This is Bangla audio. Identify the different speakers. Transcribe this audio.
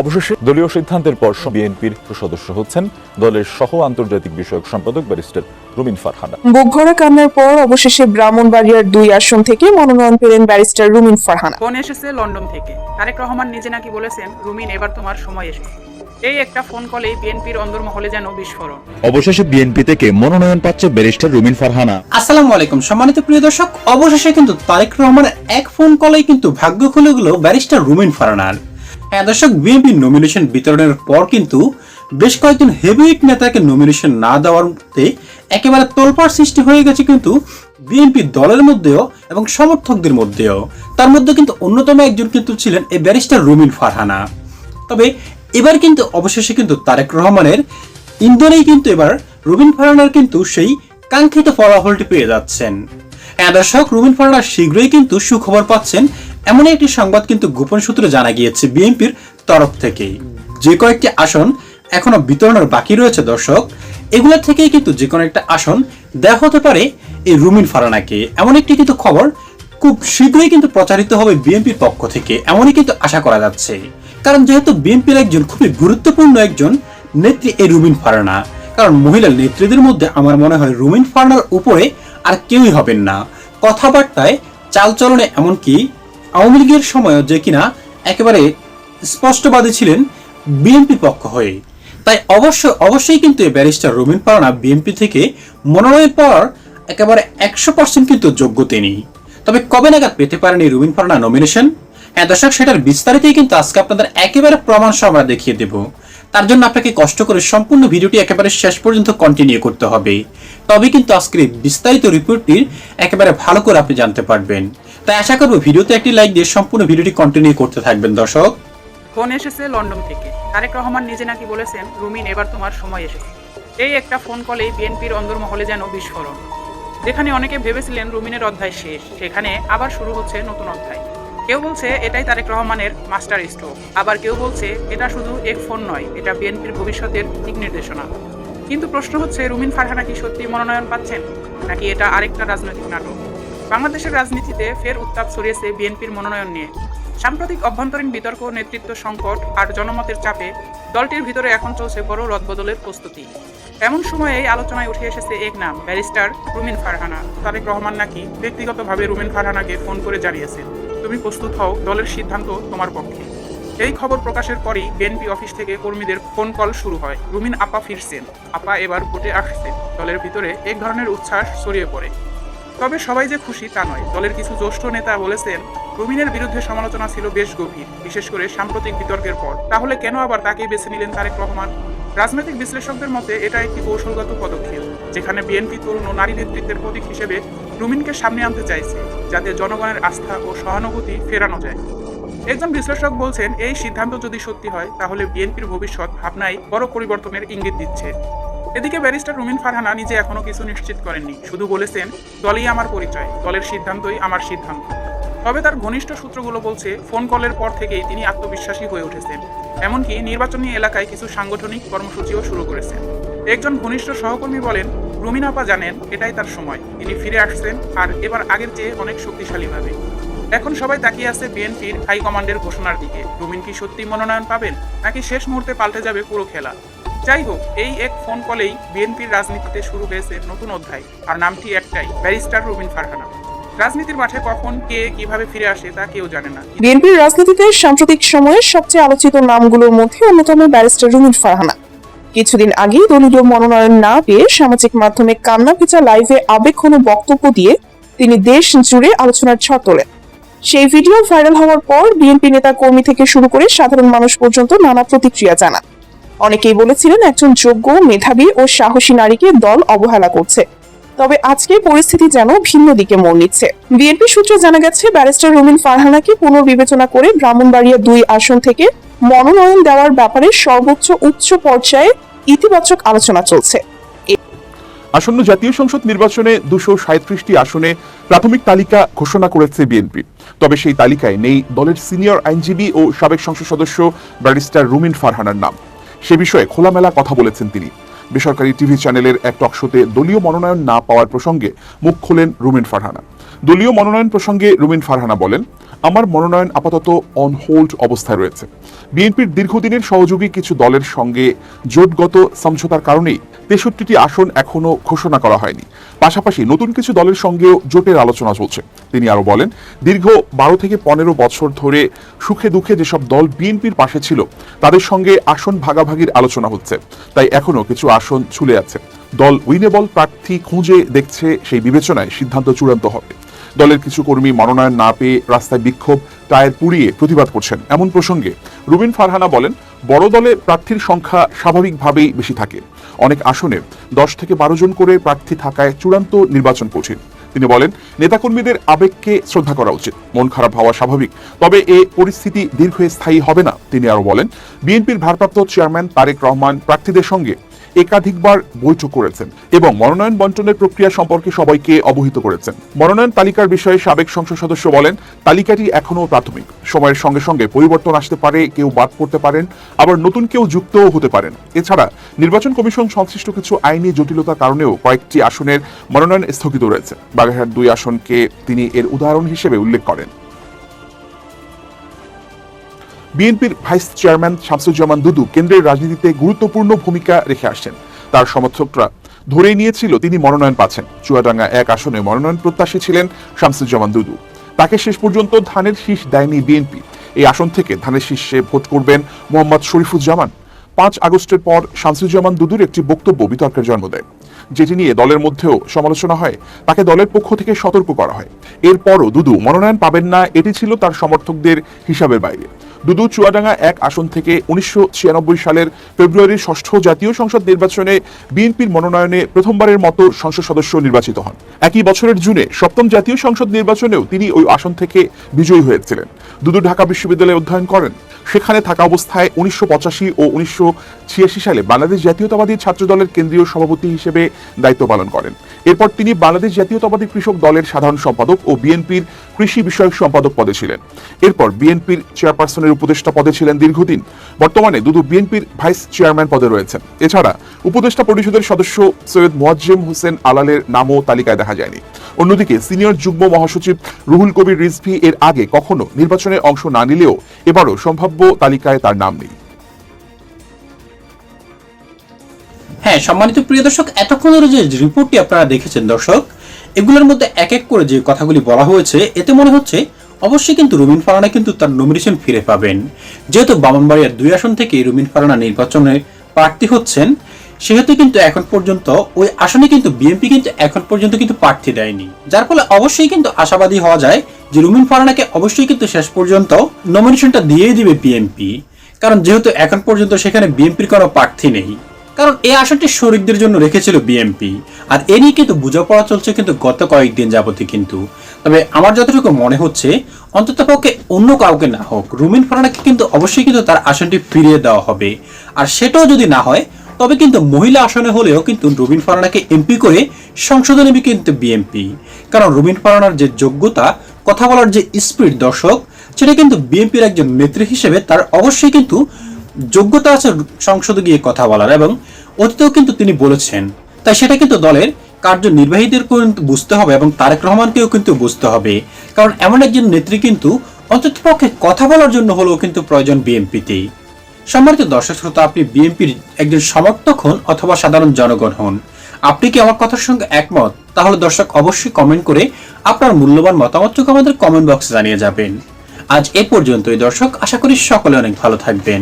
Speaker 1: অবশেষে দলীয় সিদ্ধান্তের পর বিএনপির সদস্য হচ্ছেন দলের সহ আন্তর্জাতিক বিষয়ক সম্পাদক ব্যারিস্টার রুমিন ফারহানা।
Speaker 2: বুকভরা কান্নার পর অবশেষে ব্রাহ্মণবাড়িয়ার দুই আসন থেকে মনোনয়ন পেলেন ব্যারিস্টার রুমিন ফারহানা।
Speaker 3: ফোন এসেছে লন্ডন থেকে। তারেক রহমান নিজে নাকি বলেছেন রুমিন এবার তোমার সময় এসেছে। এই একটা ফোন কলেই বিএনপির অন্দরমহলে যেন বিস্ফোরণ।
Speaker 4: অবশেষে বিএনপি থেকে মনোনয়ন পাচ্ছে ব্যারিস্টার রুমিন ফারহানা।
Speaker 5: আসসালামু আলাইকুম। সম্মানিত প্রিয় দর্শক অবশেষে কিন্তু তারেক রহমানের এক ফোন কলেই কিন্তু ভাগ্য খুলে গেল ব্যারিস্টার রুমিন ফারহানার। হ্যাঁ দর্শক বিএনপি নমিনেশন বিতরণের পর কিন্তু বেশ কয়েকজন হেভিওয়েট নেতাকে নমিনেশন না দেওয়ার মধ্যে একেবারে তোলপাড় সৃষ্টি হয়ে গেছে কিন্তু বিএনপি দলের মধ্যেও এবং সমর্থকদের মধ্যেও। তার মধ্যে কিন্তু অন্যতম একজন কিন্তু ছিলেন এই ব্যারিস্টার রুমিন ফারহানা। তবে এবার কিন্তু অবশেষে কিন্তু তারেক রহমানের ইন্ধনেই কিন্তু এবার রুবিন ফারহানার কিন্তু সেই কাঙ্ক্ষিত ফলাফলটি পেয়ে যাচ্ছেন। হ্যাঁ দর্শক রুবিন ফারানা শীঘ্রই কিন্তু সুখবর পাচ্ছেন এমন একটি সংবাদ কিন্তু গোপন সূত্রে জানা গিয়েছে বিএনপির তরফ থেকেই। যে কয়েকটি আসন এখনও বিতরণের বাকি রয়েছে, দর্শক, এগুলো থেকেই কিন্তু যে কোনো একটা আসন দেওয়া হতে পারে এই রুমিন ফারানাকে। এমন একটি কিন্তু খবর খুব শীঘ্রই কিন্তু প্রচারিত হবে বিএনপির পক্ষ থেকে, এমনই কিন্তু আশা করা যাচ্ছে। কারণ যেহেতু বিএনপির একজন খুবই গুরুত্বপূর্ণ একজন নেত্রী এই রুমিন ফারানা, কারণ মহিলা নেত্রীদের মধ্যে আমার মনে হয় রুমিন ফারানার উপরে আর কেউই হবেন না। কথাবার্তায়, চালচলনে এমনকি আওয়ামী লীগের সময়ও যে কিনা একেবারে স্পষ্টবাদী ছিলেন বিএনপি পক্ষ হয়ে। তাই অবশ্য, অবশ্যই কিন্তু এই ব্যারিস্টার রুমিন ফারানা বিএনপি থেকে মনোনয়ন পাওয়ার একেবারে একশো পার্সেন্ট কিন্তু যোগ্য তিনি। তবে কবে নাগাদ পেতে পারেন এই রুবিন ফারনা নমিনেশন হ্যাঁ দর্শক, সেটার বিস্তারিতই কিন্তু আজকে আপনাদের একেবারে প্রমাণ সহ আমরা দেখিয়ে দেব। তার জন্য আপনাকে কষ্ট করে সম্পূর্ণ ভিডিওটি একেবারে শেষ পর্যন্ত কন্টিনিউ করতে হবে। তবে কিন্তু আজকের বিস্তারিত রিপোর্টটির একেবারে ভালো করে আপনি জানতে পারবেন। তাই আশা করব ভিডিওতে একটি লাইক দিয়ে সম্পূর্ণ ভিডিওটি কন্টিনিউ করতে থাকবেন, দর্শক।
Speaker 3: ফোন এসেছে লন্ডন থেকে। তারেক রহমান নিজে নাকি বলেছেন, রুমিন, এবার তোমার সময় এসেছে। এই একটা ফোন কলেই বিএনপির অন্দরমহলে যেন বিস্ফোরণ। যেখানে অনেকে ভেবেছিলেন রুমিনের অধ্যায় শেষ, সেখানে আবার শুরু হচ্ছে নতুন অধ্যায়। কেউ বলছে, এটাই তারেক রহমানের মাস্টার স্ট্রোক আবার কেউ বলছে, এটা শুধু এক ফোন নয়, এটা বিএনপির ভবিষ্যতের দিক নির্দেশনা। কিন্তু প্রশ্ন হচ্ছে, রুমিন ফারহানা কি সত্যি মনোনয়ন পাচ্ছেন? নাকি এটা আরেকটা রাজনৈতিক নাটক? বাংলাদেশের রাজনীতিতে ফের উত্তাপ ছড়িয়েছে বিএনপির মনোনয়ন নিয়ে। সাম্প্রতিক অভ্যন্তরীণ বিতর্ক, নেতৃত্ব সংকট আর জনমতের চাপে দলটির ভিতরে এখন চলছে বড় রদবদলের প্রস্তুতি। এমন সময়ে এই আলোচনায় উঠে এসেছে এক নাম, ব্যারিস্টার রুমিন ফারহানা। তারেক রহমান নাকি ব্যক্তিগতভাবে রুমিন ফারহানাকে ফোন করে জানিয়েছেন, তুমি প্রস্তুত হও, দলের সিদ্ধান্ত তোমার পক্ষে। এই খবর প্রকাশের পরই বিএনপি অফিস থেকে কর্মীদের ফোন কল শুরু হয়। রুমিন আপা ফিরছেন, আপা এবার ভোটে আসছেন। দলের ভিতরে এক ধরনের উচ্ছ্বাস ছড়িয়ে পড়ে। তবে সবাই যে খুশি তা নয়। দলের কিছু জ্যেষ্ঠ নেতা বলেছেন রুমিনের বিরুদ্ধে সমালোচনা ছিল বেশ গভীর, বিশেষ করে সাম্প্রতিক বিতর্কের পর। তাহলে কেন আবার তাকেই বেছে নিলেন তারেক রহমান? রাজনৈতিক বিশ্লেষকদের মতে এটা একটি কৌশলগত পদক্ষেপ, যেখানে বিএনপি তরুণ ও নারী নেতৃত্বের প্রতীক হিসেবে রুমিনকে সামনে আনতে চাইছে, যাতে জনগণের আস্থা ও সহানুভূতি ফেরানো যায়। একজন বিশ্লেষক বলছেন, এই সিদ্ধান্ত যদি সত্যি হয়, তাহলে বিএনপির ভবিষ্যৎ ভাবনায় বড় পরিবর্তনের ইঙ্গিত দিচ্ছে। এদিকে ব্যারিস্টার রুমিন ফারহানা নিজে এখনও কিছু নিশ্চিত করেননি। শুধু বলেছেন, দলই আমার পরিচয়, দলের সিদ্ধান্তই আমার সিদ্ধান্ত। তবে তার ঘনিষ্ঠ সূত্রগুলো বলছে, ফোন কলের পর থেকেই তিনি আত্মবিশ্বাসী হয়ে উঠেছেন। এমনকি নির্বাচনী এলাকায় কিছু সাংগঠনিক কর্মসূচিও শুরু করেছেন। একজন ঘনিষ্ঠ সহকর্মী বলেন, রুমিন আপা জানেন, এটাই তার সময়। তিনি ফিরে আসছেন, আর এবার আগের চেয়ে অনেক শক্তিশালীভাবে। এখন সবাই তাকিয়ে আছে বিএনপির হাইকমান্ডের ঘোষণার দিকে। রুমিন কি সত্যি মনোনয়ন পাবেন, নাকি শেষ মুহূর্তে পাল্টে যাবে পুরো খেলা? যাই হোক, এই এক ফোন কলেই বিএনপির রাজনীতিতে শুরু হয়েছে নতুন অধ্যায়। আর নামটি একটাই, ব্যারিস্টার রুবিন ফারহানা। রাজনীতির মাঠে কখন কে কীভাবে ফিরে আসে তা কেউ জানে না।
Speaker 2: বিএনপির রাজনীতিতে সাম্প্রতিক সময়ে সবচেয়ে আলোচিত নামগুলোর মধ্যে অন্যতম ব্যারিস্টার রুমিন ফারহানা। কিছুদিন আগে দলীয় মনোনয়ন না পেয়ে সামাজিক মাধ্যমে কান্না ভেজা লাইভে আবেগঘন বক্তব্য দিয়ে তিনি দেশ জুড়ে আলোচনার ঝড় তোলেন। সেই ভিডিও ভাইরাল হওয়ার পর বিএনপি নেতা কর্মী থেকে শুরু করে সাধারণ মানুষ পর্যন্ত নানা প্রতিক্রিয়া জানান। অনেকেই বলেছিলেন একজন যোগ্য মেধাবী ও সাহসী নারীকে দল অবহেলা করছে। তবে আজকে পরিস্থিতি যেন ভিন্ন দিকে মোড় নিচ্ছে। বিএনপি সূত্রে জানা গেছে, ব্যারিস্টার রুমিন ফারহানাকে পুনর্বিবেচনা করে ব্রাহ্মণবাড়িয়া দুই আসন থেকে মনোনয়ন দেওয়ার ব্যাপারে সর্বোচ্চ উচ্চ পর্যায়ে ইতিবাচক আলোচনা চলছে।
Speaker 1: আসন্ন জাতীয় সংসদ নির্বাচনে দুশো সাঁত্রিশটি আসনে প্রাথমিক তালিকা ঘোষণা করেছে বিএনপি। তবে সেই তালিকায় নেই দলের সিনিয়র আইনজীবী ও সাবেক সংসদ সদস্য ব্যারিস্টার রুমিন ফারহানার নাম। সে বিষয়ে খোলামেলা কথা বলেছেন তিনি। বেসরকারি টিভি চ্যানেলের এক টক শোতে দলীয় মনোনয়ন না পাওয়ার প্রসঙ্গে মুখ খোলেন রুমিন ফারহানা। দলীয় মনোনয়ন প্রসঙ্গে রুমিন ফারহানা বলেন আমার মনোনয়ন আপাতত অন হোল্ড অবস্থায় রয়েছে। বিএনপির দীর্ঘদিনের সহযোগী কিছু দলের সঙ্গে জোটগত সমঝোতার কারণেই তেষট্টিটি আসন এখনও ঘোষণা করা হয়নি। পাশাপাশি নতুন কিছু দলের সঙ্গেও জোটের আলোচনা চলছে। তিনি আরও বলেন, দীর্ঘ বারো থেকে পনেরো বছর ধরে সুখে দুঃখে যেসব দল বিএনপির পাশে ছিল, তাদের সঙ্গে আসন ভাগাভাগির আলোচনা হচ্ছে। তাই এখনও কিছু আসন ছুলে আছে। দল উইনেবল প্রার্থী খুঁজে দেখছে সেই বিবেচনায় সিদ্ধান্ত চূড়ান্ত হবে। দলের কিছু কর্মী মনোনয়ন না পেয়ে রাস্তায় বিক্ষোভ, টায়ার পুড়িয়ে প্রতিবাদ করছেন। এমন প্রসঙ্গে রুবিন ফারহানা বলেন, বড় দলে প্রার্থীর সংখ্যা স্বাভাবিকভাবেই বেশি থাকে। অনেক আসনে দশ থেকে বারো জন করে প্রার্থী থাকায় চূড়ান্ত নির্বাচন কঠিন। তিনি বলেন, নেতাকর্মীদের আবেগকে শ্রদ্ধা করা উচিত। মন খারাপ হওয়া স্বাভাবিক। তবে এ পরিস্থিতি দীর্ঘস্থায়ী হবে না, তিনি আরও বলেন। বিএনপির ভারপ্রাপ্ত চেয়ারম্যান তারেক রহমান প্রার্থীদের সঙ্গে একাধিকবার বৈঠক করেছেন এবং মনোনয়ন বন্টনের প্রক্রিয়া সম্পর্কে সবাইকে অবহিত করেছেন। মনোনয়ন তালিকার বিষয়ে সাবেক সংসদ সদস্য বলেন, তালিকাটি এখনও প্রাথমিক। সময়ের সঙ্গে সঙ্গে পরিবর্তন আসতে পারে, কেউ বাদ পড়তে পারেন, আবার নতুন কেউ যুক্তও হতে পারেন। এছাড়া নির্বাচন কমিশন সংশ্লিষ্ট কিছু আইনি জটিলতার কারণেও কয়েকটি আসনের মনোনয়ন স্থগিত রয়েছে। বাগেরহাট দুই আসনকে তিনি এর উদাহরণ হিসেবে উল্লেখ করেন। বিএনপির ভাইস চেয়ারম্যান শামসুজ্জামান দুদু কেন্দ্রের রাজনীতিতে গুরুত্বপূর্ণ ভূমিকা রেখে আসছেন। তার সমর্থকরা ধরেই নিয়েছিল তিনি মনোনয়ন পাচ্ছেন। চুয়াডাঙ্গা এক আসনে মনোনয়ন প্রত্যাশী ছিলেন শামসুজ্জামান দুদু। তাকে শেষ পর্যন্ত ধানের শীষ দেয়নি বিএনপি। এই আসন থেকে ধানের শীর্ষে ভোট করবেন মোহাম্মদ শরীফুজ্জামান। পাঁচ আগস্টের পর শামসুজ্জামান দুদুর একটি বক্তব্য বিতর্কের জন্ম দেয়। যেটি নিয়ে দলের মধ্যেও সমালোচনা হয়। তাকে দলের পক্ষ থেকে সতর্ক করা হয়। এরপরও দুদু মনোনয়ন পাবেন না, এটি ছিল তার সমর্থকদের হিসাবের বাইরে। দুদু চুয়াডাঙ্গা এক আসন থেকে উনিশশো ছিয়ানব্বই সালের ফেব্রুয়ারির ষষ্ঠ জাতীয় সংসদ নির্বাচনে বিএনপির মনোনয়নে প্রথমবারের মতো সংসদ সদস্য নির্বাচিত হন। একই বছরের জুনে সপ্তম জাতীয় সংসদ নির্বাচনেও তিনি ওই আসন থেকে বিজয়ী হয়েছিলেন। দুদু ঢাকা বিশ্ববিদ্যালয়ে অধ্যয়ন করেন। সেখানে থাকা অবস্থায় উনিশশো ও উনিশশো সালে বাংলাদেশ জাতীয়তাবাদী ছাত্র দলের কেন্দ্রীয় সভাপতি হিসেবে দায়িত্ব পালন করেন। এরপর তিনি বাংলাদেশ জাতীয়তাবাদী কৃষক দলের সাধারণ সম্পাদক ও বিএনপির কৃষি বিষয়ক সম্পাদক পদে ছিলেন। এরপর বিএনপির চেয়ারপারসনের উপদেষ্টা পদে ছিলেন দীর্ঘদিন। বর্তমানে দুদু বিএনপির ভাইস চেয়ারম্যান পদে রয়েছেন। এছাড়া উপদেষ্টা পরিষদের সদস্য সৈয়দ মোয়াজ্জেম হোসেন আলালের নামও তালিকায় দেখা যায়নি। অন্যদিকে সিনিয়র যুগ্ম মহাসচিব রুহুল কবির রিজভি এর আগে কখনো নির্বাচনে অংশ না নিলেও এবারও সম্ভাব্য তালিকায় তার নাম নেই।
Speaker 5: হ্যাঁ সম্মানিত প্রিয় দর্শক এতক্ষণ ধরে যে রিপোর্টটি আপনারা দেখেছেন দর্শক, এগুলোর মধ্যে এক এক করে যে কথাগুলি বলা হয়েছে, এতে মনে হচ্ছে অবশ্যই কিন্তু রুমিন ফারানা কিন্তু তার নমিনেশন ফিরে পাবেন। যেহেতু বামনবাড়িয়ার দুই আসন থেকে রুমিন ফারানা নির্বাচনে প্রার্থী হচ্ছেন সেহেতু কিন্তু এখন পর্যন্ত ওই আসনে কিন্তু বিএনপি কিন্তু এখন পর্যন্ত কিন্তু প্রার্থী দেয়নি। যার ফলে অবশ্যই কিন্তু আশাবাদী হওয়া যায় যে রুমিন ফারানাকে অবশ্যই কিন্তু শেষ পর্যন্ত নমিনেশনটা দিয়ে দিবে বিএনপি। কারণ যেহেতু এখন পর্যন্ত সেখানে বিএনপির কোনো প্রার্থী নেই। কারণ এই আসনটি শরিকদের জন্য রেখেছিল বিএনপি। আর এ নিয়ে কিন্তু বোঝাপড়া চলছে কিন্তু গত কয়েকদিন যাবতীয় কিন্তু। তবে আমার যতটুকু মনে হচ্ছে, অন্তত পক্ষে অন্য কাউকে না হোক, রুমিন ফারানাকে কিন্তু অবশ্যই কিন্তু তার আসনটি ফিরিয়ে দেওয়া হবে। আর সেটাও যদি না হয় তবে কিন্তু মহিলা আসনে হলেও কিন্তু রুবিন ফারানাকে এমপি করে সংসদে নেবে কিন্তু বিএনপি। কারণ রুবিন ফারানার যে যোগ্যতা, কথা বলার যে স্পিড দর্শক, সেটা কিন্তু বিএনপির একজন নেত্রী হিসেবে তার অবশ্যই কিন্তু যোগ্যতা আছে সংসদে গিয়ে কথা বলার এবং অতীতেও কিন্তু তিনি বলেছেন। তাই সেটা কিন্তু দলের কার্যনির্বাহীদের কিন্তু বুঝতে হবে এবং তারেক রহমানকেও কিন্তু বুঝতে হবে। কারণ এমন একজন নেত্রী কিন্তু অন্ততপক্ষে কথা বলার জন্য হলেও কিন্তু প্রয়োজন বিএনপিতেই। সম্মানিত দর্শক শ্রোতা, আপনি বিএনপির একজন সমর্থক হন অথবা সাধারণ জনগণ হন। আপনি কি আমার কথার সঙ্গে একমত? তাহলে দর্শক অবশ্যই কমেন্ট করে আপনার মূল্যবান মতামতটুকু আমাদের কমেন্ট বক্সে জানিয়ে যাবেন। আজ এ পর্যন্তই দর্শক, আশা করি সকলে অনেক ভালো থাকবেন।